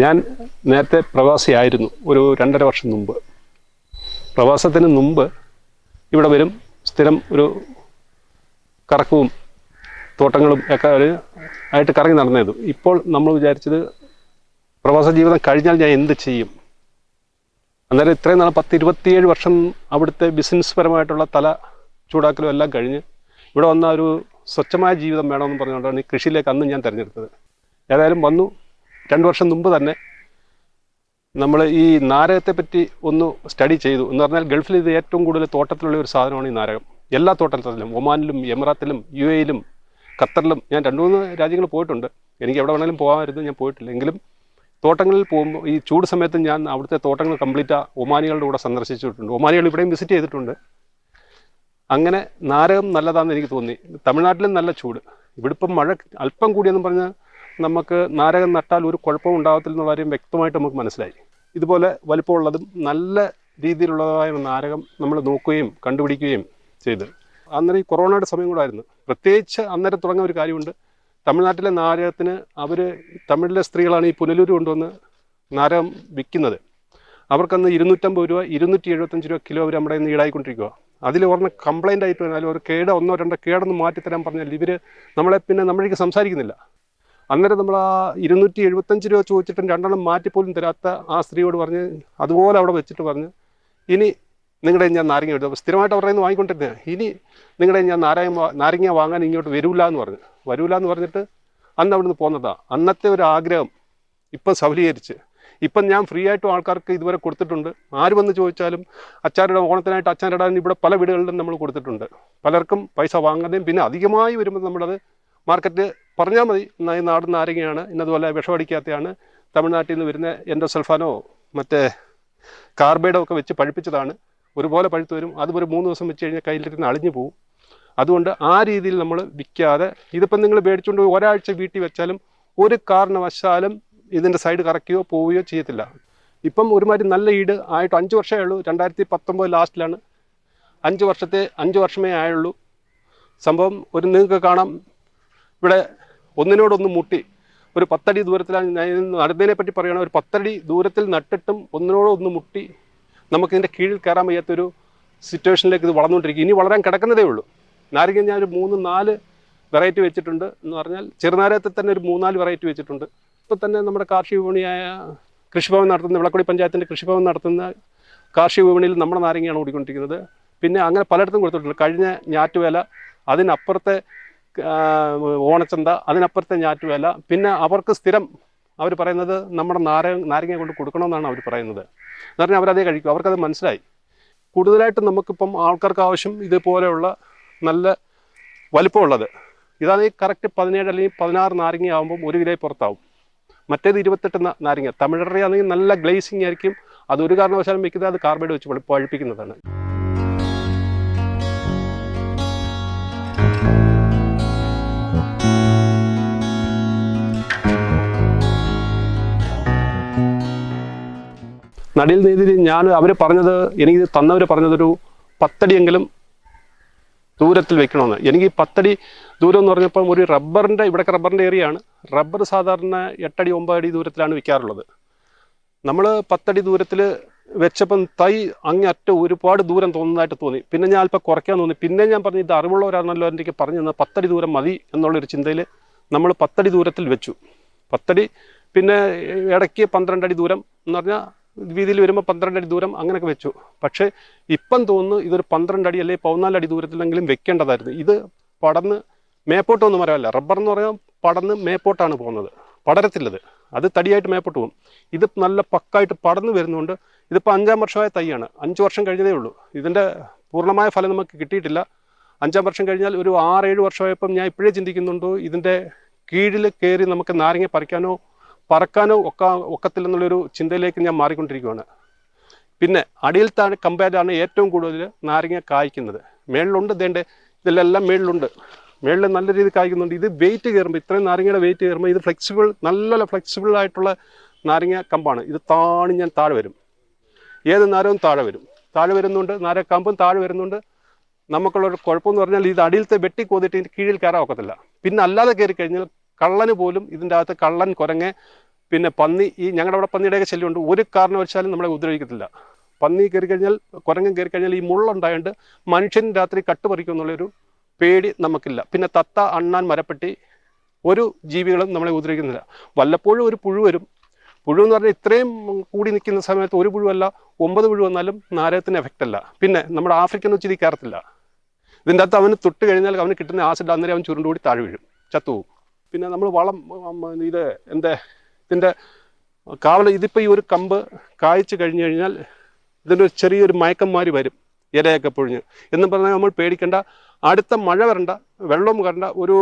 ഞാൻ നേരത്തെ പ്രവാസിയായിരുന്നു ഒരു രണ്ടര വർഷം മുമ്പ്. പ്രവാസത്തിന് മുമ്പ് ഇവിടെ വരും സ്ഥിരം ഒരു കറക്കവും തോട്ടങ്ങളും ഒക്കെ ഒരു ആയിട്ട് കറങ്ങി നടന്നത് ഇപ്പോൾ നമ്മൾ വിചാരിച്ചത് പ്രവാസ ജീവിതം കഴിഞ്ഞാൽ ഞാൻ എന്ത് ചെയ്യും? അന്നേരം ഇത്രയും നാൾ പത്ത് ഇരുപത്തിയേഴ് വർഷം അവിടുത്തെ ബിസിനസ് പരമായിട്ടുള്ള തല ചൂടാക്കലും എല്ലാം കഴിഞ്ഞ് ഇവിടെ വന്ന ഒരു സ്വച്ഛമായ ജീവിതം വേണമെന്ന് പറഞ്ഞുകൊണ്ടാണ് ഈ കൃഷിയിലേക്ക് അന്ന് ഞാൻ തിരഞ്ഞെടുത്തത്. ഏതായാലും വന്നു രണ്ട് വർഷം മുമ്പ് തന്നെ നമ്മൾ ഈ നാരകത്തെ പറ്റി ഒന്ന് സ്റ്റഡി ചെയ്തു. എന്ന് പറഞ്ഞാൽ ഗൾഫിൽ ഇത് ഏറ്റവും കൂടുതൽ തോട്ടത്തിലുള്ള ഒരു സാധനമാണ് ഈ നാരകം. എല്ലാ തോട്ടത്തിലും ഒമാനിലും എമിറാത്തിലും യു എയിലും ഖത്തറിലും ഞാൻ രണ്ട് മൂന്ന് രാജ്യങ്ങൾ പോയിട്ടുണ്ട്. എനിക്ക് എവിടെ വേണമെങ്കിലും പോകാമായിരുന്നു ഞാൻ പോയിട്ടില്ല. എങ്കിലും തോട്ടങ്ങളിൽ പോകുമ്പോൾ ഈ ചൂട് സമയത്ത് ഞാൻ അവിടുത്തെ തോട്ടങ്ങൾ കംപ്ലീറ്റ് ഒമാനികളുടെ കൂടെ സന്ദർശിച്ചിട്ടുണ്ട്. ഒമാനികൾ ഇവിടെയും വിസിറ്റ് ചെയ്തിട്ടുണ്ട്. അങ്ങനെ നാരകം നല്ലതാണെന്ന് എനിക്ക് തോന്നി. തമിഴ്നാട്ടിലും നല്ല ചൂട്. ഇവിടെ ഇപ്പം മഴ അല്പം കൂടിയെന്ന് പറഞ്ഞാൽ നമുക്ക് നാരകം നട്ടാൽ ഒരു കുഴപ്പവും ഉണ്ടാകത്തില്ല എന്നുള്ള കാര്യം വ്യക്തമായിട്ട് നമുക്ക് മനസ്സിലായി. ഇതുപോലെ വലിപ്പമുള്ളതും നല്ല രീതിയിലുള്ളതായ നാരകം നമ്മൾ നോക്കുകയും കണ്ടുപിടിക്കുകയും ചെയ്ത്. അന്നേരം ഈ കൊറോണയുടെ സമയം കൂടായിരുന്നു പ്രത്യേകിച്ച് അന്നേരം തുടങ്ങിയ ഒരു കാര്യമുണ്ട്. തമിഴ്നാട്ടിലെ നാരകത്തിന് അവർ തമിഴിലെ സ്ത്രീകളാണ് ഈ പുനലൂർ കൊണ്ടുവന്ന് നാരകം വിൽക്കുന്നത്. അവർക്കന്ന് ഇരുന്നൂറ്റമ്പത് രൂപ ഇരുന്നൂറ്റി എഴുപത്തഞ്ച് രൂപ കിലോ അവർ നമ്മുടെ നിന്ന് ഈടായിക്കൊണ്ടിരിക്കുക അതിൽ ഒരെണ്ണം കംപ്ലൈന്റ് ആയിട്ട് വന്നാലും ഒരു കേട് ഒന്നോ രണ്ടോ കേടൊന്ന് മാറ്റിത്തരാൻ പറഞ്ഞാൽ ഇവർ നമ്മളെ പിന്നെ നമ്മളേക്ക് സംസാരിക്കുന്നില്ല. അന്നേരം നമ്മൾ ആ ഇരുന്നൂറ്റി എഴുപത്തഞ്ച് രൂപ ചോദിച്ചിട്ടും രണ്ടെണ്ണം മാറ്റിപ്പോലും തരാത്ത ആ സ്ത്രീയോട് പറഞ്ഞ് അതുപോലെ അവിടെ വെച്ചിട്ട് പറഞ്ഞ് ഇനി നിങ്ങളുടെ ഞാൻ നാരങ്ങ എടുത്തു സ്ഥിരമായിട്ട് അവരുടെ നിന്ന് വാങ്ങിക്കൊണ്ടിരുന്നത് ഇനി നിങ്ങളുടെ ഞാൻ നാരങ്ങ നാരങ്ങ വാങ്ങാൻ ഇങ്ങോട്ട് വരൂല എന്ന് പറഞ്ഞു. വരൂല എന്ന് പറഞ്ഞിട്ട് അന്ന് അവിടുന്ന് പോന്നതാണ് അന്നത്തെ ഒരു ആഗ്രഹം ഇപ്പം സഫലീകരിച്ച്. ഇപ്പം ഞാൻ ഫ്രീ ആയിട്ടും ആൾക്കാർക്ക് ഇതുവരെ കൊടുത്തിട്ടുണ്ട്. ആര് വന്ന് ചോദിച്ചാലും അച്ചാരുടെ ഓണത്തിനായിട്ട് അച്ചാരിടാൻ ഇവിടെ പല വീടുകളിലും നമ്മൾ കൊടുത്തിട്ടുണ്ട്. പലർക്കും പൈസ വാങ്ങുന്നതും പിന്നെ അധികമായി വരുമ്പോൾ നമ്മളത് മാർക്കറ്റ് പറഞ്ഞാൽ മതി. ഈ നാടൻ നാരങ്ങയാണ് ഇന്നതുപോലെ വിഷമടിക്കാത്തയാണ്. തമിഴ്നാട്ടിൽ നിന്ന് വരുന്ന എൻഡോസൾഫാനോ മറ്റേ കാർബൈഡോ ഒക്കെ വെച്ച് പഴുപ്പിച്ചതാണ്. ഒരുപോലെ പഴുത്ത് വരും. അത് ഒരു മൂന്ന് ദിവസം വെച്ച് കഴിഞ്ഞാൽ കയ്യിലിരുന്ന് അളിഞ്ഞു പോകും അതുകൊണ്ട് ആ രീതിയിൽ നമ്മൾ വിൽക്കാതെ ഇതിപ്പം നിങ്ങൾ മേടിച്ചുകൊണ്ട് ഒരാഴ്ച വീട്ടിൽ വെച്ചാലും ഒരു കാരണവശാലും ഇതിന്റെ സൈഡ് കറക്കുകയോ പോവുകയോ ചെയ്യത്തില്ല. ഇപ്പം ഒരുമാതിരി നല്ല ഈട് ആയിട്ട് അഞ്ച് വർഷമേ ഉള്ളൂ. രണ്ടായിരത്തി പത്തൊമ്പത് ലാസ്റ്റിലാണ്. അഞ്ച് വർഷത്തെ അഞ്ച് വർഷമേ ആയുള്ളൂ. സംഭവം ഒരു നിങ്ങൾക്ക് കാണാം. ഇവിടെ ഒന്നിനോടൊന്ന് മുട്ടി. ഒരു പത്തടി ദൂരത്തിലാണ് നടുന്നതിനെ പറ്റി പറയുകയാണെങ്കിൽ ഒരു പത്തടി ദൂരത്തിൽ നട്ടിട്ടും ഒന്നിനോടൊന്ന് മുട്ടി നമുക്കിതിന്റെ കീഴിൽ കയറാൻ വയ്യാത്തൊരു സിറ്റുവേഷനിലേക്ക് ഇത് വളർന്നുകൊണ്ടിരിക്കും ഇനി വളരാൻ കിടക്കുന്നതേ ഉള്ളൂ. നാരങ്ങ ഞാൻ ഒരു മൂന്ന് നാല് വെറൈറ്റി വെച്ചിട്ടുണ്ട് എന്ന് പറഞ്ഞാൽ ചെറുനാരകത്തിൽ തന്നെ ഒരു മൂന്നാൽ വെറൈറ്റി വെച്ചിട്ടുണ്ട്. ഇപ്പോൾ തന്നെ നമ്മുടെ കാർഷിക വിപണിയായ കൃഷിഭവൻ നടത്തുന്ന വിളക്കുടി പഞ്ചായത്തിന്റെ കൃഷിഭവൻ നടത്തുന്ന കാർഷിക വിപണിയിൽ നമ്മുടെ നാരങ്ങയാണ് ഓടിക്കൊണ്ടിരിക്കുന്നത്. പിന്നെ അങ്ങനെ പലയിടത്തും കൊടുത്തിട്ടുണ്ട്. കഴിഞ്ഞ ഞാറ്റുവേല അതിനപ്പുറത്തെ ഓണച്ചന്ത അതിനപ്പുറത്തെ ഞാറ്റുവേല. പിന്നെ അവർക്ക് സ്ഥിരം അവർ പറയുന്നത് നമ്മുടെ നാരങ്ങ നാരങ്ങ കൊണ്ട് കൊടുക്കണമെന്നാണ് അവർ പറയുന്നത്. എന്ന് പറഞ്ഞാൽ അവരതേ കഴിക്കും. അവർക്കത് മനസ്സിലായി. കൂടുതലായിട്ടും നമുക്കിപ്പം ആൾക്കാർക്ക് ആവശ്യം ഇതുപോലെയുള്ള നല്ല വലിപ്പമുള്ളത്. ഇതാണ് ഈ കറക്റ്റ് പതിനേഴ് അല്ലെങ്കിൽ പതിനാറ് നാരങ്ങ ആകുമ്പം ഒരു കിലോ പുറത്താവും. മറ്റേത് ഇരുപത്തെട്ട് നാരങ്ങ. തമിഴറിയാണെങ്കിൽ നല്ല ഗ്ലേസിങ് ആയിരിക്കും. അത് ഒരു കാരണവശാലും വെക്കുന്നത് അത് കാർബൈഡ് വെച്ച് പഴി- പഴുപ്പിക്കുന്നതാണ്. നടിയിൽ നീതി ഞാൻ അവർ പറഞ്ഞത് എനിക്ക് തന്നവർ പറഞ്ഞതൊരു പത്തടിയെങ്കിലും ദൂരത്തിൽ വെക്കണമെന്ന്. എനിക്ക് ഈ പത്തടി ദൂരം എന്ന് പറഞ്ഞപ്പം ഒരു റബ്ബറിന്റെ ഇവിടെയൊക്കെ റബ്ബറിന്റെ ഏരിയയാണ്. റബ്ബർ സാധാരണ എട്ടടി ഒമ്പതടി ദൂരത്തിലാണ് വിൽക്കാറുള്ളത്. നമ്മൾ പത്തടി ദൂരത്തിൽ വെച്ചപ്പം തൈ അങ്ങറ്റ ഒരുപാട് ദൂരം തോന്നുന്നതായിട്ട് തോന്നി. പിന്നെ ഞാൻ അല്പം കുറയ്ക്കാൻ തോന്നി. പിന്നെ ഞാൻ പറഞ്ഞു ഇത് അറിവുള്ളവരാണല്ലോ എനിക്ക് പറഞ്ഞു തന്നെ പത്തടി ദൂരം മതി എന്നുള്ളൊരു ചിന്തയിൽ നമ്മൾ പത്തടി ദൂരത്തിൽ വെച്ചു. പത്തടി പിന്നെ ഇടയ്ക്ക് പന്ത്രണ്ടടി ദൂരം എന്ന് പറഞ്ഞാൽ വീതിയിൽ വരുമ്പോൾ പന്ത്രണ്ട് അടി ദൂരം അങ്ങനെയൊക്കെ വെച്ചു. പക്ഷേ ഇപ്പം തോന്നുന്നു ഇതൊരു പന്ത്രണ്ട് അടി അല്ലെങ്കിൽ പതിനാല് അടി ദൂരത്തിലെങ്കിലും വെക്കേണ്ടതായിരുന്നു. ഇത് പടന്ന് മേപ്പോട്ടൊന്നും മരമല്ല. റബ്ബർ എന്ന് പറഞ്ഞാൽ പടന്ന് മേപ്പോട്ടാണ് പോകുന്നത്. പടരത്തില്ലത്. അത് തടിയായിട്ട് മേപ്പോട്ട് പോകും. ഇത് നല്ല പക്കായിട്ട് പടന്ന് വരുന്നതുകൊണ്ട് ഇതിപ്പോൾ അഞ്ചാം വർഷമായ തൈയാണ്. അഞ്ച് വർഷം കഴിഞ്ഞതേ ഉള്ളൂ. ഇതിന്റെ പൂർണമായ ഫലം നമുക്ക് കിട്ടിയിട്ടില്ല. അഞ്ചാം വർഷം കഴിഞ്ഞാൽ ഒരു ആറേഴ് വർഷമായപ്പം ഞാൻ ഇപ്പോഴേ ചിന്തിക്കുന്നുണ്ടോ ഇതിന്റെ കീഴിൽ കയറി നമുക്ക് നാരങ്ങ പറിക്കാനോ പറക്കാനോ ഒക്ക ഒക്കത്തില്ലെന്നുള്ളൊരു ചിന്തയിലേക്ക് ഞാൻ മാറിക്കൊണ്ടിരിക്കുകയാണ് പിന്നെ അടിയിൽ താഴെ കമ്പയറാണ് ഏറ്റവും കൂടുതൽ നാരങ്ങ കായ്ക്കുന്നത്. മേളിലുണ്ട് ഇതേണ്ട ഇതിലെല്ലാം മേളിലുണ്ട്. മേളിൽ നല്ല രീതിയിൽ കായ്ക്കുന്നുണ്ട്. ഇത് വെയിറ്റ് കയറുമ്പോൾ ഇത്രയും നാരങ്ങയുടെ വെയിറ്റ് കയറുമ്പോൾ ഇത് ഫ്ലെക്സിബിൾ നല്ല ഫ്ലെക്സിബിൾ ആയിട്ടുള്ള നാരങ്ങ കമ്പാണ്. ഇത് താണി ഞാൻ താഴെ വരും. ഏത് നാരവും താഴെ വരും. താഴെ വരുന്നുണ്ട് നാരങ്ങ കമ്പും താഴെ വരുന്നുണ്ട്. നമുക്കുള്ളൊരു കുഴപ്പമെന്ന് പറഞ്ഞാൽ ഇത് അടിയിലത്തെ വെട്ടി കോതിട്ട് കീഴിൽ കയറാൻ ഒക്കത്തില്ല. പിന്നെ അല്ലാതെ കയറി കഴിഞ്ഞാൽ കള്ളന് പോലും ഇതിന്റെ അകത്ത് കള്ളൻ കുരങ്ങ് പിന്നെ പന്നി ഈ ഞങ്ങളുടെ അവിടെ പന്നിയുടെയൊക്കെ ശല്യമുണ്ട്. ഒരു കാരണവശാലും നമ്മളെ ഉപദ്രവിക്കത്തില്ല. പന്നി കയറി കഴിഞ്ഞാൽ കുരങ്ങൻ കയറി കഴിഞ്ഞാൽ ഈ മുള്ളുണ്ടായതുകൊണ്ട് മനുഷ്യൻ രാത്രി കട്ടുപറിക്കും എന്നുള്ളൊരു പേടി നമുക്കില്ല. പിന്നെ തത്ത അണ്ണാൻ മരപ്പെട്ടി ഒരു ജീവികളും നമ്മളെ ഉപദ്രവിക്കുന്നില്ല. വല്ലപ്പോഴും ഒരു പുഴു വരും. പുഴു എന്ന് പറഞ്ഞാൽ ഇത്രയും കൂടി നിൽക്കുന്ന സമയത്ത് ഒരു പുഴുവല്ല ഒമ്പത് പുഴു വന്നാലും നാരകത്തിന് എഫക്റ്റ് അല്ല. പിന്നെ നമ്മുടെ ആഫ്രിക്കൻ ഉച്ചിരി കയറത്തില്ല ഇതിന്റെ അകത്ത് അവന് തൊട്ട് കഴിഞ്ഞാൽ അവന് കിട്ടുന്ന ആസിഡ് അന്നേരം അവൻ ചുരുണ്ടുകൂടി താഴെ വീഴും. ചത്തുപോകും. പിന്നെ നമ്മൾ വളം ഇത് എന്റെ ഇതിന്റെ കാവൽ ഇതിപ്പോൾ ഈ ഒരു കമ്പ് കായ്ച്ചു കഴിഞ്ഞു കഴിഞ്ഞാൽ ഇതിന്റെ ഒരു ചെറിയൊരു മയക്കന്മാർ വരും ഇലയൊക്കെ പൊഴിഞ്ഞ്. എന്ന് പറഞ്ഞാൽ നമ്മൾ പേടിക്കേണ്ട. അടുത്ത മഴ വരണ്ട വെള്ളവും വരണ്ട ഒരു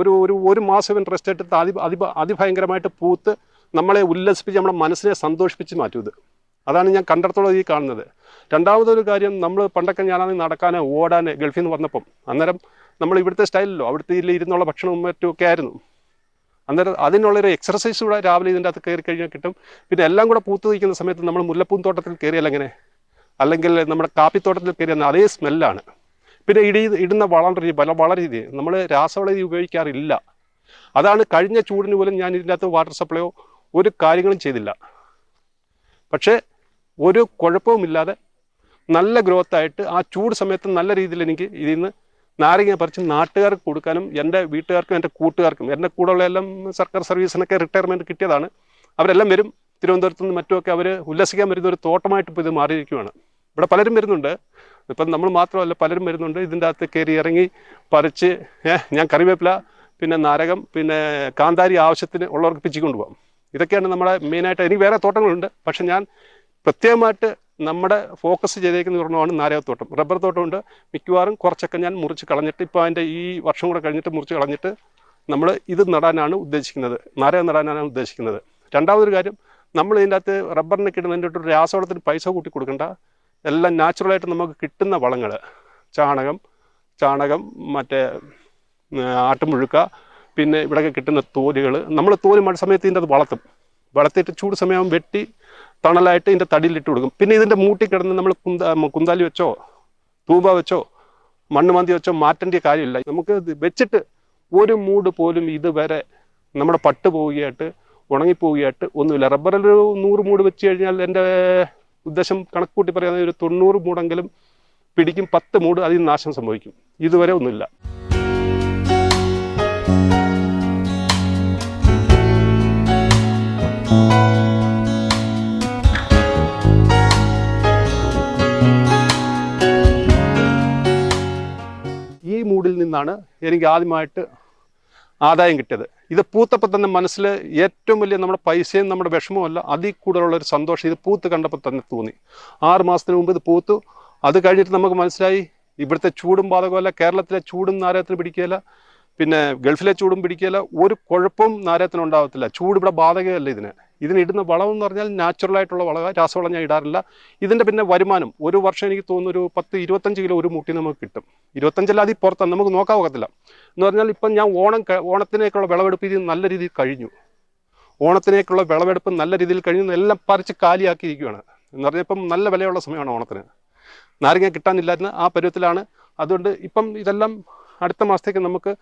ഒരു ഒരു ഒരു മാസം റെസ്റ്റ് എടുത്ത് അതി അതി അതിഭയങ്കരമായിട്ട് പൂത്ത് നമ്മളെ ഉല്ലസിപ്പിച്ച് നമ്മുടെ മനസ്സിനെ സന്തോഷിപ്പിച്ച് മാറ്റും ഇത്. അതാണ് ഞാൻ കണ്ടിടത്തോളം ഈ കാണുന്നത്. രണ്ടാമതൊരു കാര്യം നമ്മൾ പണ്ടൊക്കെ ഞാനാണെങ്കിൽ നടക്കാൻ ഓടാൻ ഗൾഫിൽ നിന്ന് വന്നപ്പം അന്നേരം നമ്മൾ ഇവിടുത്തെ സ്റ്റൈലിലോ അവിടുത്തെ ഇരുന്നുള്ള ഭക്ഷണവും മറ്റുമൊക്കെ ആയിരുന്നു. അന്നേരം അതിനുള്ളൊരു എക്സർസൈസ് കൂടെ രാവിലെ ഇതിന്റെ അകത്ത് കയറി കഴിഞ്ഞാൽ കിട്ടും. പിന്നെ എല്ലാം കൂടെ പൂത്ത് നിൽക്കുന്ന സമയത്ത് നമ്മൾ മുല്ലപ്പൂന്തോട്ടത്തിൽ കയറിയാൽ എങ്ങനെ? അല്ലെങ്കിൽ നമ്മുടെ കാപ്പിത്തോട്ടത്തിൽ കയറിയെന്ന അതേ സ്മെല്ലാണ്. പിന്നെ ഇടി ഇടുന്ന വളം രീതി വല വള രീതി നമ്മൾ രാസവള രീതി ഉപയോഗിക്കാറില്ല. അതാണ് കഴിഞ്ഞ ചൂടിന് പോലും ഞാൻ ഇതിന്റെ അകത്ത് വാട്ടർ സപ്ലൈയോ ഒരു കാര്യങ്ങളും ചെയ്തില്ല. പക്ഷേ ഒരു കുഴപ്പവുമില്ലാതെ നല്ല ഗ്രോത്തായിട്ട് ആ ചൂട് സമയത്ത് നല്ല രീതിയിൽ എനിക്ക് ഇതിൽ നിന്ന് നാരങ്ങ പറിച്ച് നാട്ടുകാർക്ക് കൊടുക്കാനും എന്റെ വീട്ടുകാർക്കും എന്റെ കൂട്ടുകാർക്കും എന്റെ കൂടെയുള്ള എല്ലാം സർക്കാർ സർവീസിനൊക്കെ റിട്ടയർമെന്റ് കിട്ടിയതാണ്. അവരെല്ലാം വരും. തിരുവനന്തപുരത്ത് നിന്ന് മറ്റുമൊക്കെ അവർ ഉല്ലസിക്കാൻ വരുന്ന ഒരു തോട്ടമായിട്ട് ഇപ്പോൾ ഇത് മാറിയിരിക്കുകയാണ് ഇവിടെ പലരും വരുന്നുണ്ട്. ഇപ്പം നമ്മൾ മാത്രമല്ല പലരും വരുന്നുണ്ട്. ഇതിന്റെ അകത്ത് കയറി ഇറങ്ങി പറിച്ച് ഞാൻ കറിവേപ്പില പിന്നെ നാരകം പിന്നെ കാന്താരി ആവശ്യത്തിന് ഉള്ളവർക്ക് പിച്ചിക്കൊണ്ട് പോകാം. ഇതൊക്കെയാണ് നമ്മുടെ മെയിനായിട്ട് എനിക്ക് വേറെ തോട്ടങ്ങളുണ്ട്. പക്ഷെ ഞാൻ പ്രത്യേകമായിട്ട് നമ്മുടെ ഫോക്കസ് ചെയ്തേക്കുന്ന ഒരെണ്ണമാണ് നാരകത്തോട്ടം. റബ്ബർ തോട്ടമുണ്ട്. മിക്കവാറും കുറച്ചൊക്കെ ഞാൻ മുറിച്ച് കളഞ്ഞിട്ട് ഇപ്പോൾ അതിന്റെ ഈ വർഷം കൂടെ കഴിഞ്ഞിട്ട് മുറിച്ച് കളഞ്ഞിട്ട് നമ്മൾ ഇത് നടാനാണ് ഉദ്ദേശിക്കുന്നത്. നാരകം നടാനാണ് ഉദ്ദേശിക്കുന്നത്. രണ്ടാമതൊരു കാര്യം നമ്മൾ ഇതിന്റെ അകത്ത് റബ്ബറിന് കിട്ടുന്നതിന്റെ ഒരു രാസവളത്തിന് പൈസ കൂട്ടി കൊടുക്കേണ്ട. എല്ലാം നാച്ചുറലായിട്ട് നമുക്ക് കിട്ടുന്ന വളങ്ങൾ. ചാണകം ചാണകം മറ്റേ ആട്ടുമുഴുക്ക പിന്നെ ഇവിടെയൊക്കെ കിട്ടുന്ന തോലുകൾ നമ്മൾ തോൽ മഴ സമയത്ത് ഇതിന്റെ അത് വളർത്തും. വളർത്തിയിട്ട് ചൂട് സമയം വെട്ടി തണലായിട്ട് ഇതിന്റെ തടിയിലിട്ട് കൊടുക്കും. പിന്നെ ഇതിന്റെ മൂട്ടി കിടന്ന് നമ്മൾ കുന്ത കുന്താലി വെച്ചോ തൂബ വെച്ചോ മണ്ണ് മന്തി വെച്ചോ മാറ്റേണ്ട കാര്യമില്ല. നമുക്ക് വെച്ചിട്ട് ഒരു മൂട് പോലും ഇതുവരെ നമ്മുടെ പട്ട് പോവുകയായിട്ട് ഉണങ്ങിപ്പോവുകയായിട്ട് ഒന്നുമില്ല. റബ്ബറിൽ നൂറ് മൂട് വെച്ച് കഴിഞ്ഞാൽ എന്റെ ഉദ്ദേശം കണക്ക് കൂട്ടി പറയാതെ ഒരു തൊണ്ണൂറ് മൂടെങ്കിലും പിടിക്കും പത്ത് മൂട് അതിൽ നാശം സംഭവിക്കും. ഇതുവരെ ഒന്നുമില്ല. നിന്നാണ് എനിക്ക് ആദ്യമായിട്ട് ആദായം കിട്ടിയത്. ഇത് പൂത്തപ്പോൾ തന്നെ മനസ്സിൽ ഏറ്റവും വലിയ നമ്മുടെ പൈസയും നമ്മുടെ വിഷമവും അല്ല അതിൽ കൂടുതലുള്ള ഒരു സന്തോഷം ഇത് പൂത്ത് കണ്ടപ്പോൾ തന്നെ തോന്നി. ആറ് മാസത്തിന് മുമ്പ് ഇത് പൂത്തു. അത് കഴിഞ്ഞിട്ട് നമുക്ക് മനസ്സിലായി ഇവിടുത്തെ ചൂടും ബാധകമല്ല കേരളത്തിലെ ചൂടും നാരകത്തിന് പിടിക്കുകയില്ല പിന്നെ ഗൾഫിലെ ചൂടും പിടിക്കുകയില്ല ഒരു കുഴപ്പവും നാരകത്തിന് ഉണ്ടാകത്തില്ല ചൂട് ഇവിടെ ബാധകമല്ല ഇതിന്. ഇതിന് ഇടുന്ന വളം എന്ന് പറഞ്ഞാൽ നാച്ചുറൽ ആയിട്ടുള്ള വളക രാസവളം ഞാൻ ഇടാറില്ല. ഇതിന്റെ പിന്നെ വരുമാനം ഒരു വർഷം എനിക്ക് തോന്നുന്നു ഒരു പത്ത് ഇരുപത്തഞ്ച് കിലോ ഒരു മുട്ടി നമുക്ക് കിട്ടും. ഇരുപത്തഞ്ചല്ലാതെ പുറത്താണ് നമുക്ക് നോക്കാൻ ഒക്കത്തില്ല. എന്ന് പറഞ്ഞാൽ ഇപ്പം ഞാൻ ഓണം ഓണത്തിനേക്കുള്ള വിളവെടുപ്പ് ഇത് നല്ല രീതിയിൽ കഴിഞ്ഞു. ഓണത്തിനേക്കുള്ള വിളവെടുപ്പ് നല്ല രീതിയിൽ കഴിഞ്ഞു എല്ലാം പറിച്ച് കാലിയാക്കിയിരിക്കുകയാണ് എന്ന് പറഞ്ഞാൽ ഇപ്പം നല്ല വിലയുള്ള സമയമാണ് ഓണത്തിന്. നാരങ്ങ കിട്ടാനില്ലായിരുന്ന ആ പരുവത്തിലാണ്. അതുകൊണ്ട് ഇപ്പം ഇതെല്ലാം അടുത്ത മാസത്തേക്ക് നമുക്ക്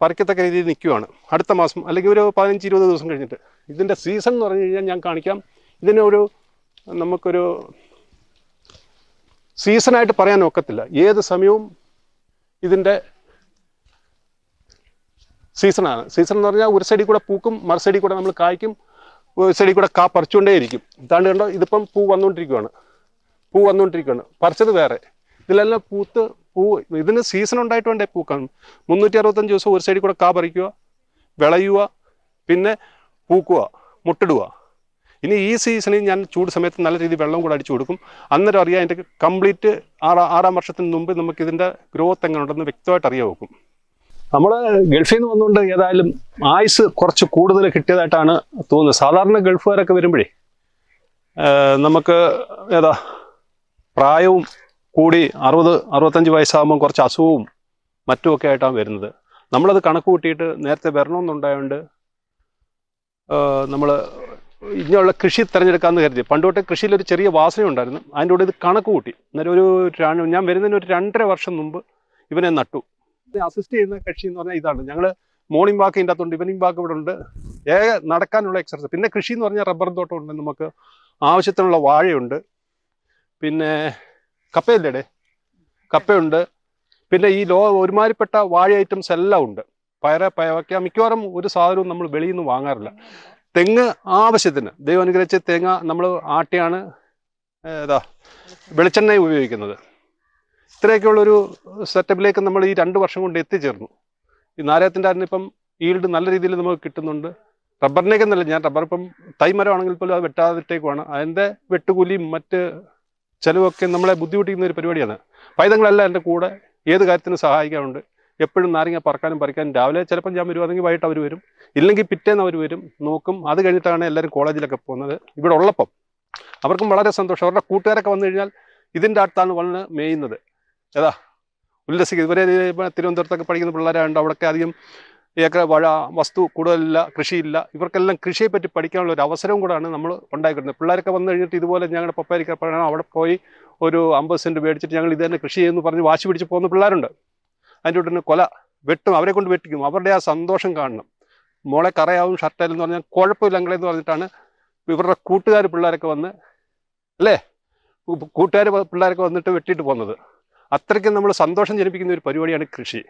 പറിക്കത്തക്ക രീതിയിൽ നിൽക്കുകയാണ് അടുത്ത മാസം അല്ലെങ്കിൽ ഒരു പതിനഞ്ച് ഇരുപത് ദിവസം കഴിഞ്ഞിട്ട്. ഇതിന്റെ സീസൺ എന്ന് പറഞ്ഞു കഴിഞ്ഞാൽ ഞാൻ കാണിക്കാം. ഇതിനൊരു നമുക്കൊരു സീസണായിട്ട് പറയാൻ ഒക്കത്തില്ല. ഏത് സമയവും ഇതിന്റെ സീസണാണ് സീസൺ എന്ന് പറഞ്ഞാൽ ഒരു സൈഡിൽ കൂടെ പൂക്കും മറു സൈഡിൽ കൂടെ നമ്മൾ കായ്ക്കും ഒരു സൈഡിൽ കൂടെ കാ പറിച്ചുകൊണ്ടേയിരിക്കും. ഇതാണ്ട് കണ്ടോ? ഇതിപ്പം പൂ വന്നുകൊണ്ടിരിക്കുകയാണ് പൂ വന്നുകൊണ്ടിരിക്കുകയാണ് പറിച്ചത് വേറെ. ഇതിലെല്ലാം പൂത്ത് പൂ ഇതിന് സീസൺ ഉണ്ടായിട്ട് വേണ്ടേ പൂക്കാണ് മുന്നൂറ്റി അറുപത്തഞ്ച് ദിവസം ഒരു സൈഡിൽ കൂടെ കാ പറിക്കുക വിളയുക പിന്നെ പൂക്കുക മുട്ടിടുക ഇനി ഈ സീസണിൽ ഞാൻ ചൂട് സമയത്ത് നല്ല രീതിയിൽ വെള്ളം കൂടെ അടിച്ചു കൊടുക്കും. അന്നേരം അറിയാം അതിന്റെ കംപ്ലീറ്റ് ആറാ ആറാം വർഷത്തിന് മുമ്പ് നമുക്ക് ഇതിന്റെ ഗ്രോത്ത് എങ്ങനെ ഉണ്ടെന്ന് വ്യക്തമായിട്ട് അറിയാൻ നോക്കും നമ്മൾ ഗൾഫിൽ നിന്ന് വന്നുകൊണ്ട് ഏതായാലും ആയുസ് കുറച്ച് കൂടുതൽ കിട്ടിയതായിട്ടാണ് തോന്നുന്നത്. സാധാരണ ഗൾഫുകാരൊക്കെ വരുമ്പോഴേ നമുക്ക് ഏതാ പ്രായവും കൂടി അറുപത് അറുപത്തഞ്ച് വയസ്സാകുമ്പോൾ കുറച്ച് അസുഖവും മറ്റുമൊക്കെ ആയിട്ടാണ് വരുന്നത്. നമ്മളത് കണക്ക് കൂട്ടിയിട്ട് നേരത്തെ വരണമെന്നുണ്ടായതുകൊണ്ട് നമ്മൾ ഇങ്ങനെയുള്ള കൃഷി തിരഞ്ഞെടുക്കാമെന്ന് കരുതി. പണ്ടോട്ടെ കൃഷിയിൽ ഒരു ചെറിയ വാസന ഉണ്ടായിരുന്നു അതിന്റെ കൂടെ ഇത് കണക്ക് കൂട്ടി. ഒരു ഞാൻ വരുന്നതിന് ഒരു രണ്ടര വർഷം മുമ്പ് ഇവനെ നട്ടു. അസിസ്റ്റ് ചെയ്യുന്ന കക്ഷി എന്ന് പറഞ്ഞാൽ ഇതാണ്. ഞങ്ങൾ മോർണിംഗ് വാക്ക് ഇതിന്റെ അകത്തുണ്ട് ഈവനിങ് വാക്ക് ഇവിടെ ഉണ്ട്. ഏക നടക്കാനുള്ള എക്സർസൈസ് പിന്നെ കൃഷി എന്ന് പറഞ്ഞാൽ റബ്ബർ തോട്ടം ഉണ്ട്. നമുക്ക് ആവശ്യത്തിനുള്ള വാഴയുണ്ട്. പിന്നെ കപ്പയല്ലേടെ കപ്പയുണ്ട്. പിന്നെ ഈ ലോ ഒരുമാതിരിപ്പെട്ട വാഴ ഐറ്റംസ് എല്ലാം ഉണ്ട്. പയറ് പയവയ്ക്ക മിക്കവാറും ഒരു സാധനവും നമ്മൾ വെളിയിൽ നിന്ന് വാങ്ങാറില്ല. തെങ്ങ് ആവശ്യത്തിന് ദൈവം അനുഗ്രഹിച്ച് തേങ്ങ നമ്മൾ ആട്ടിയാണ് ഏതാ വെളിച്ചെണ്ണ ഉപയോഗിക്കുന്നത്. ഇത്രയൊക്കെയുള്ളൊരു സെറ്റപ്പിലേക്ക് നമ്മൾ ഈ രണ്ട് വർഷം കൊണ്ട് എത്തിച്ചേർന്നു. ഈ നാരകത്തിന്റെ അതിനിപ്പം ഈൽഡ് നല്ല രീതിയിൽ നമുക്ക് കിട്ടുന്നുണ്ട്. റബ്ബറിനേക്ക് നല്ല ഞാൻ റബ്ബർ ഇപ്പം തൈമരമാണെങ്കിൽ പോലും അത് വെട്ടാതിട്ടേക്കുമാണ് അതിന്റെ വെട്ടുകൂലിയും മറ്റ് ചിലവൊക്കെ നമ്മളെ ബുദ്ധിമുട്ടിക്കുന്ന ഒരു പരിപാടിയാണ്. പൈതങ്ങളെല്ലാം എന്റെ കൂടെ ഏത് കാര്യത്തിനും സഹായിക്കാറുണ്ട്. എപ്പോഴും നാരങ്ങ പറക്കാനും പറിക്കാനും രാവിലെ ചിലപ്പം ഞാൻ വരുവാണെങ്കിൽ വൈകിട്ട് അവർ വരും. ഇല്ലെങ്കിൽ പിറ്റേന്ന് അവർ വരും. നോക്കും. അത് കഴിഞ്ഞിട്ടാണ് എല്ലാവരും കോളേജിലൊക്കെ പോകുന്നത്. ഇവിടെ ഉള്ളപ്പം അവർക്കും വളരെ സന്തോഷം. അവരുടെ കൂട്ടുകാരൊക്കെ വന്നു കഴിഞ്ഞാൽ ഇതിന്റെ അടുത്താണ് വന്ന് മേയുന്നത്. ഏതാ? ഉല്ലസിക്കുക ഇപ്പം തിരുവനന്തപുരത്തൊക്കെ പഠിക്കുന്ന പിള്ളേരാണ്ട് അവിടെയൊക്കെ അധികം ഏക്കർ വഴ വസ്തു കൂടുതലില്ല കൃഷിയില്ല. ഇവർക്കെല്ലാം കൃഷിയെ പറ്റി പഠിക്കാനുള്ള ഒരു അവസരവും കൂടാണ് നമ്മൾ ഉണ്ടാക്കിയിരുന്നത് പിള്ളേരൊക്കെ വന്നു കഴിഞ്ഞിട്ട് ഇതുപോലെ ഞങ്ങളുടെ പപ്പാരിക്കപ്പോഴാണ് അവിടെ പോയി ഒരു അമ്പത് സെന്റ് മേടിച്ചിട്ട് ഞങ്ങൾ ഇത് തന്നെ കൃഷി ചെയ്യുന്നു പറഞ്ഞ് വാശി പിടിച്ച് പോകുന്ന പിള്ളേരുണ്ട്. അതിന്റെ ഉടനെ കൊല വെട്ടും അവരെ കൊണ്ട് വെട്ടിക്കും. അവരുടെ ആ സന്തോഷം കാണണം. മോളെ കറയാവും ഷർട്ടായാലും എന്ന് പറഞ്ഞാൽ കുഴപ്പമില്ല എന്ന് പറഞ്ഞിട്ടാണ് ഇവരുടെ കൂട്ടുകാർ പിള്ളേരൊക്കെ വന്ന് അല്ലേ? കൂട്ടുകാർ പിള്ളേരൊക്കെ വന്നിട്ട് വെട്ടിയിട്ട് പോകുന്നത് അത്രയ്ക്കും നമ്മൾ സന്തോഷം ജനിപ്പിക്കുന്ന ഒരു പരിപാടിയാണ് കൃഷി.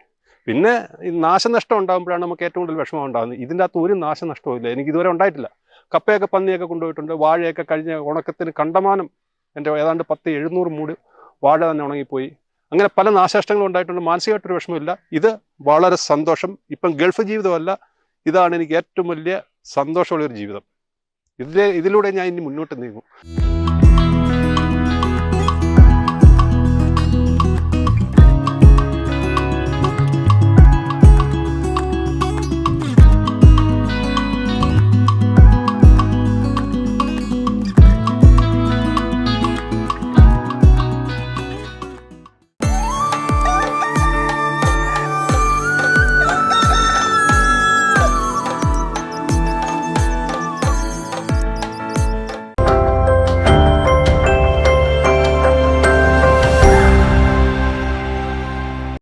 പിന്നെ ഈ നാശനഷ്ടം ഉണ്ടാകുമ്പോഴാണ് നമുക്ക് ഏറ്റവും കൂടുതൽ വിഷമം ഉണ്ടാകുന്നത്. ഇതിന്റെ അകത്ത് ഒരു നാശനഷ്ടവും ഇല്ല എനിക്ക് ഇതുവരെ ഉണ്ടായിട്ടില്ല. കപ്പയൊക്കെ പന്നിയൊക്കെ കൊണ്ടുപോയിട്ടുണ്ട്. വാഴയൊക്കെ കഴിഞ്ഞ ഉണക്കത്തിന് കണ്ടമാനം. എന്റെ ഏതാണ്ട് പത്ത് എഴുന്നൂറ് മൂട് വാഴ തന്നെ ഉണങ്ങിപ്പോയി. അങ്ങനെ പല നാശനഷ്ടങ്ങളും ഉണ്ടായിട്ടുണ്ട്. മാനസികമായിട്ടൊരു വിഷമമില്ല. ഇത് വളരെ സന്തോഷം. ഇപ്പം ഗൾഫ് ജീവിതമല്ല. ഇതാണ് എനിക്ക് ഏറ്റവും വലിയ സന്തോഷമുള്ളൊരു ജീവിതം. ഇതിലെ ഇതിലൂടെ ഞാൻ ഇനി മുന്നോട്ട് നീങ്ങും.